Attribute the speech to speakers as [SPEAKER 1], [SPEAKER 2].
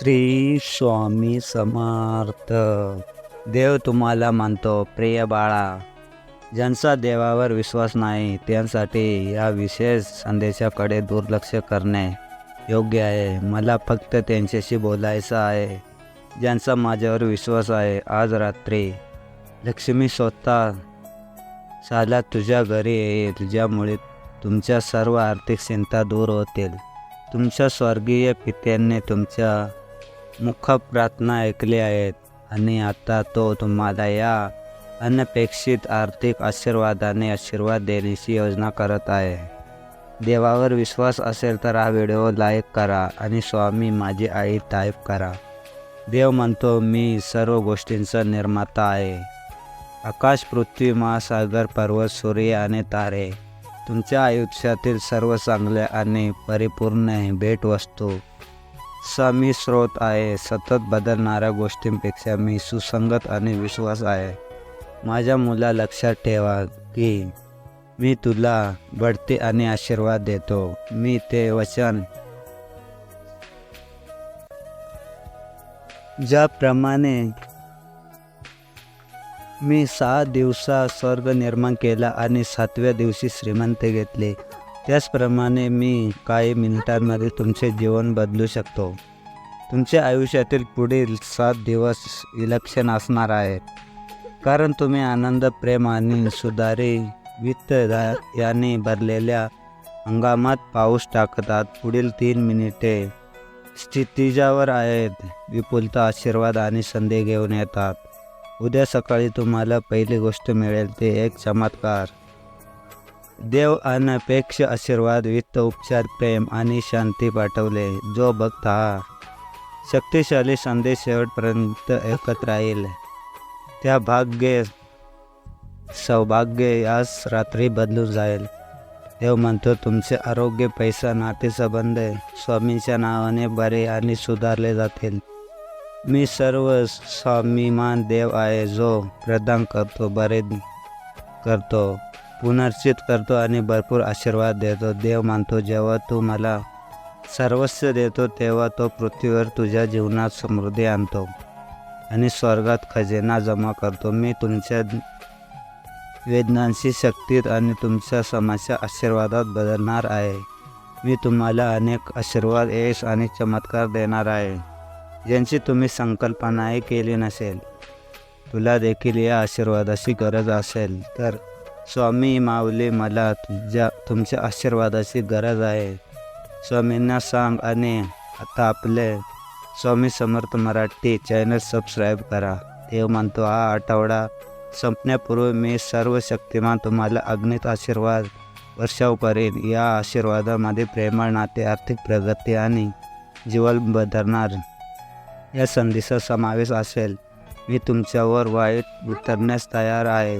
[SPEAKER 1] श्री स्वामी समर्थ. देव तुम्हाला मानतो प्रिय बाळा. ज्यांचा देवावर विश्वास नाही त्यांसाठी या विशेष संदेशाकडे दुर्लक्ष करणे योग्य आहे. मला फक्त त्यांच्याशी बोलायचं आहे. ज्यांचा माझ्यावर विश्वास आहे आज रात्री लक्ष्मी स्वतः साला तुझ्या घरी येईल ज्यामुळे तुमच्या सर्व आर्थिक चिंता दूर होतील. तुमच्या स्वर्गीय पित्यांनी तुमच्या मुख प्रार्थना ऐकली आहेत. आणि आता तो तुम्हाला या अनपेक्षित आर्थिक आशीर्वादाने आशीर्वाद देण्याची योजना करत आहे. देवावर विश्वास असेल तर हा व्हिडिओ लाईक करा आणि स्वामी माझी आई टाईप करा. देव म्हणतो मी सर्व गोष्टींचा निर्माता आहे. आकाश पृथ्वी महासागर पर्वत सूर्य आणि तारे तुमच्या आयुष्यातील सर्व चांगल्या आणि परिपूर्ण भेटवस्तू स्वामी स्रोत आहे. सतत बदलणाऱ्या गोष्टींपेक्षा मी सुसंगत आणि विश्वास आहे. माझ्या मुला लक्षात ठेवा की मी तुला बढते आणि आशीर्वाद देतो. मी ते वचन ज्याप्रमाणे मी सहा दिवसा स्वर्ग निर्माण केला आणि सातव्या दिवशी श्रीमंत घेतले त्याचप्रमाणे मी काही मिनिटांमध्ये तुमचे जीवन बदलू शकतो. तुमच्या आयुष्यातील पुढील सात दिवस विलक्षण असणार आहेत. कारण तुम्ही आनंद प्रेम आणि सुधारी वित्त याने भरलेल्या हंगामात पाऊस टाकतात. पुढील तीन मिनिटे स्थितीजावर आहेत. विपुलता आशीर्वाद आणि संधी घेऊन येतात. उद्या सकाळी तुम्हाला पहिली गोष्ट मिळेल ते एक चमत्कार. देव अनपेक्ष आशीर्वाद वित्त उपचार प्रेम आणि शांती पाठवले. जो भक्त हा शक्तिशाली संदेश शेवटपर्यंत एकत्र राहील त्या भाग्य सौभाग्य यास रात्री बदलून जाईल. देव म्हणतो तुमचे आरोग्य पैसा नातेसंबंध स्वामींच्या नावाने बरे आणि सुधारले जातील. मी सर्व स्वामीमान देव आहे जो प्रदान करतो बरे करतो. पुनर्चित करतो आणि भरपूर आशीर्वाद देतो. देव मानतो जेव्हा तू मला सर्वस्व देतो तेव्हा तो पृथ्वीवर तुझ्या जीवनात समृद्धी आणतो आणि स्वर्गात खजिना जमा करतो. मी तुमच्या वेदनांशी शक्तीत आणि तुमच्या समाजच्या आशीर्वादात बदलणार आहे. मी तुम्हाला अनेक आशीर्वाद यश आणि चमत्कार देणार आहे. ज्यांची तुम्ही संकल्पनाही केली नसेल तुला देखील या आशीर्वादाची गरज असेल तर स्वामी माऊली मला तुझ्या तुमच्या आशीर्वादाची गरज आहे. स्वामींना सांग आणि आता आपले स्वामी समर्थ मराठी चॅनल सबस्क्राईब करा. देव म्हणतो हा आठवडा संपण्यापूर्वी मी सर्व शक्तिमान तुम्हाला अग्नित आशीर्वाद वर्षाव करेन या आशीर्वादामध्ये प्रेमळ नाते आर्थिक प्रगती आणि जीवन बदलणार. या संधीचा समावेश असेल. मी तुमच्यावर वाईट उतरण्यास तयार आहे.